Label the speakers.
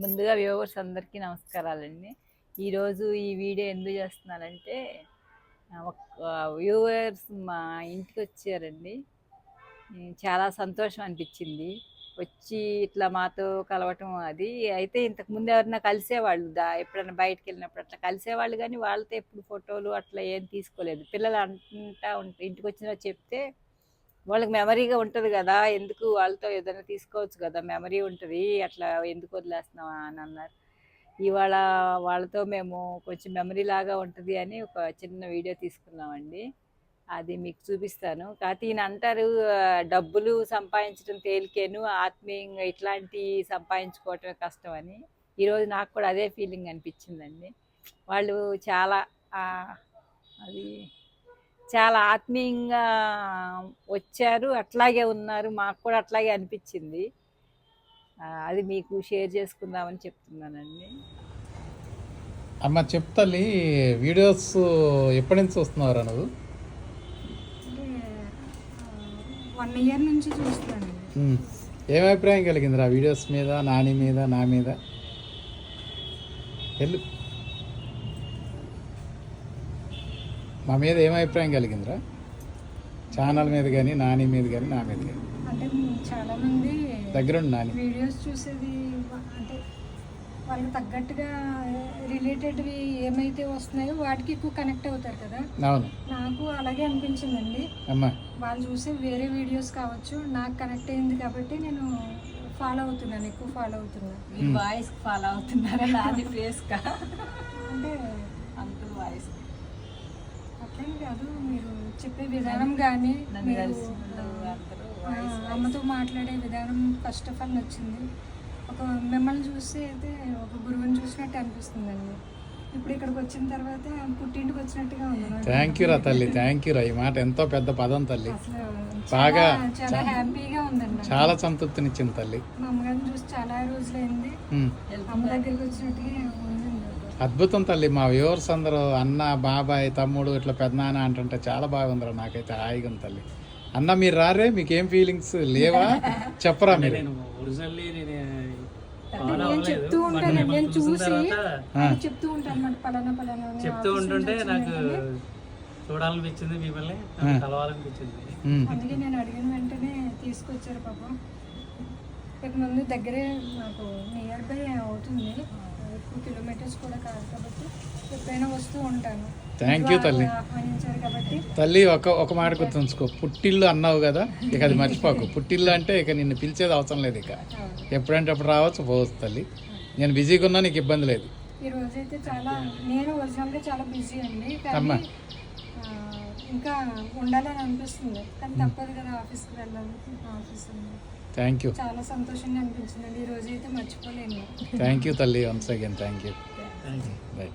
Speaker 1: ముందుగా వ్యూవర్స్ అందరికీ నమస్కారాలండి. ఈరోజు ఈ వీడియో ఎందుకు చేస్తున్నానంటే ఒక వ్యూవర్స్ మా ఇంటికి వచ్చారండి. చాలా సంతోషం అనిపించింది. వచ్చి ఇట్లా మాతో కలవటం అది. అయితే ఇంతకు ముందు ఎవరైనా కలిసేవాళ్ళు దా ఎప్పుడైనా బయటకు వెళ్ళినప్పుడు అట్లా కలిసేవాళ్ళు కానీ వాళ్ళతో ఎప్పుడు ఫోటోలు అట్లా ఏం తీసుకోలేదు. పిల్లలు అంటా ఉంటే ఇంటికి వచ్చినా చెప్తే వాళ్ళకి మెమరీగా ఉంటుంది కదా ఎందుకు వాళ్ళతో ఏదైనా తీసుకోవచ్చు కదా మెమరీ ఉంటుంది అట్లా ఎందుకు వదిలేస్తున్నావా అని అన్నారు. ఇవాళ వాళ్ళతో మేము కొంచెం మెమరీ లాగా ఉంటుంది అని ఒక చిన్న వీడియో తీసుకున్నామండి. అది మీకు చూపిస్తాను. కాకపోతే ఈయన అంటారు డబ్బులు సంపాదించడం తేలికేను ఆత్మీయంగా ఇట్లాంటి సంపాదించుకోవటం కష్టం అని ఈరోజు నాకు కూడా అదే ఫీలింగ్ అనిపించిందండి. వాళ్ళు చాలా అది చాలా ఆత్మీయంగా వచ్చారు అట్లాగే ఉన్నారు మాకు కూడా అట్లాగే అనిపించింది. అది మీకు షేర్ చేసుకుందామని చెప్తున్నానండి.
Speaker 2: అమ్మ చెప్తల్లి వీడియోస్ ఎప్పటి నుంచి వస్తున్నారా నువ్వు?
Speaker 3: వన్ ఇయర్ నుంచి చూస్తున్నాను.
Speaker 2: ఏం అభిప్రాయం కలిగిందిరా? వీడియోస్ మీద నాని మీద నా మీద? వెళ్ళు మా మీద ఏం అభిప్రాయం కలిగిందిరా? ఛానల్ మీద కానీ నాని మీద కానీ నా మీద కానీ
Speaker 3: అంటే చాలా మంది
Speaker 2: దగ్గరుండి నాని.
Speaker 3: వీడియోస్ చూసేది అంటే వాళ్ళకి తగ్గట్టుగా రిలేటెడ్వి ఏమైతే వస్తున్నాయో వాటికి ఎక్కువ కనెక్ట్ అవుతారు కదా.
Speaker 2: అవును.
Speaker 3: నాకు అలాగే అనిపించిందండి.
Speaker 2: అమ్మా.
Speaker 3: వాళ్ళు చూసే వేరే వీడియోస్ కావచ్చు నాకు కనెక్ట్ అయింది కాబట్టి నేను ఫాలో అవుతున్నాను ఎక్కువ ఫాలో అవుతున్నాను
Speaker 1: మీ వాయిస్ ఫాలో అవుతున్నారా? నాది ఫేస్ కా?
Speaker 3: అంటే
Speaker 1: అంకుల్ వాయిస్
Speaker 3: అట్లేం కాదు మీరు చెప్పే విధానం కానీ
Speaker 1: నన్ను అందరూ
Speaker 3: అమ్మతో మాట్లాడే విధానం ఫస్ట్ ఆఫ్ ఆల్ నచ్చింది. ఒక మిమ్మల్ని చూస్తే అయితే ఒక గురువుని చూసినట్టు అనిపిస్తుందండి. ఇప్పుడు ఇక్కడికి వచ్చిన తర్వాత పుట్టింటికి వచ్చినట్టుగా ఉంది.
Speaker 2: థ్యాంక్ యూ రా తల్లి థ్యాంక్ యూ రా. ఈ మాట ఎంతో పెద్ద పదం తల్లి. బాగా
Speaker 3: చాలా- హ్యాపీగా ఉందండి.
Speaker 2: చాలా సంతృప్తినిచ్చింది తల్లి.
Speaker 3: మా అమ్మగారిని చూసి చాలా రోజులైంది. అమ్మ దగ్గరికి వచ్చినట్టుగా ఉందండి
Speaker 2: అద్భుతం తల్లి మా వ్యూవర్స్ అందరూ అన్న బాబాయ్ తమ్ముడు ఇట్లా పెద్దనాన్న అంటుంటే చాలా బాగుందిరా నాకైతే హాయిగా ఉంది తల్లి. అన్న మీరు రారే మీకు ఏం ఫీలింగ్స్ లేవా? చెప్పరా మీరు.
Speaker 4: నేను ఒరిజినల్లీ నేను
Speaker 3: అంటే నేను. చెప్తూ ఉంటాను నేను చూసి అది చెప్తూ ఉంటాను అన్నమాట పలానా పలానా
Speaker 4: చెప్తూ ఉంటుంటే నాకు. చూడాలనిపించింది మిమ్మల్ని కలవాలనిపించింది.
Speaker 3: అందుకే నేను అడిగిన వెంటనే తీసుకొచ్చారు పాపం ఇక ముందు దగ్గరే నాకు నియర్ బై అవుతుంది ఎక్కువ కిలోమీటర్స్ కూడా కాదు కాబట్టి ఎప్పుడైనా వస్తూ ఉంటాను
Speaker 2: థ్యాంక్ యూ తల్లి. తల్లి ఒక ఒక మాట గుర్తుంచుకో. పుట్టిల్లు అన్నావు కదా ఇక అది మర్చిపోకు. పుట్టిల్లు అంటే ఇక నిన్ను పిలిచేది అవసరం లేదు ఇక. ఎప్పుడంటే అప్పుడు రావచ్చు పోవచ్చు తల్లి. నేను బిజీగా ఉన్నా నీకు ఇబ్బంది లేదు.
Speaker 3: ఈ రోజైతే చాలా నేను ఒరిజినల్గా చాలా బిజీ అండి.
Speaker 2: అమ్మా.
Speaker 3: కానీ ఆ, ఇంకా ఉండాలని అనిపిస్తుంది. కానీ తప్పదు కదా ఆఫీస్కి వెళ్ళాలి. ఆఫీస్ ఉంది.
Speaker 2: థ్యాంక్ యూ
Speaker 3: చాలా సంతోషంగా అనిపించిందండి. ఈ రోజు అయితే మర్చిపోలేను.
Speaker 2: థ్యాంక్ యూ తల్లి. Once again thank you
Speaker 4: thank you
Speaker 2: bye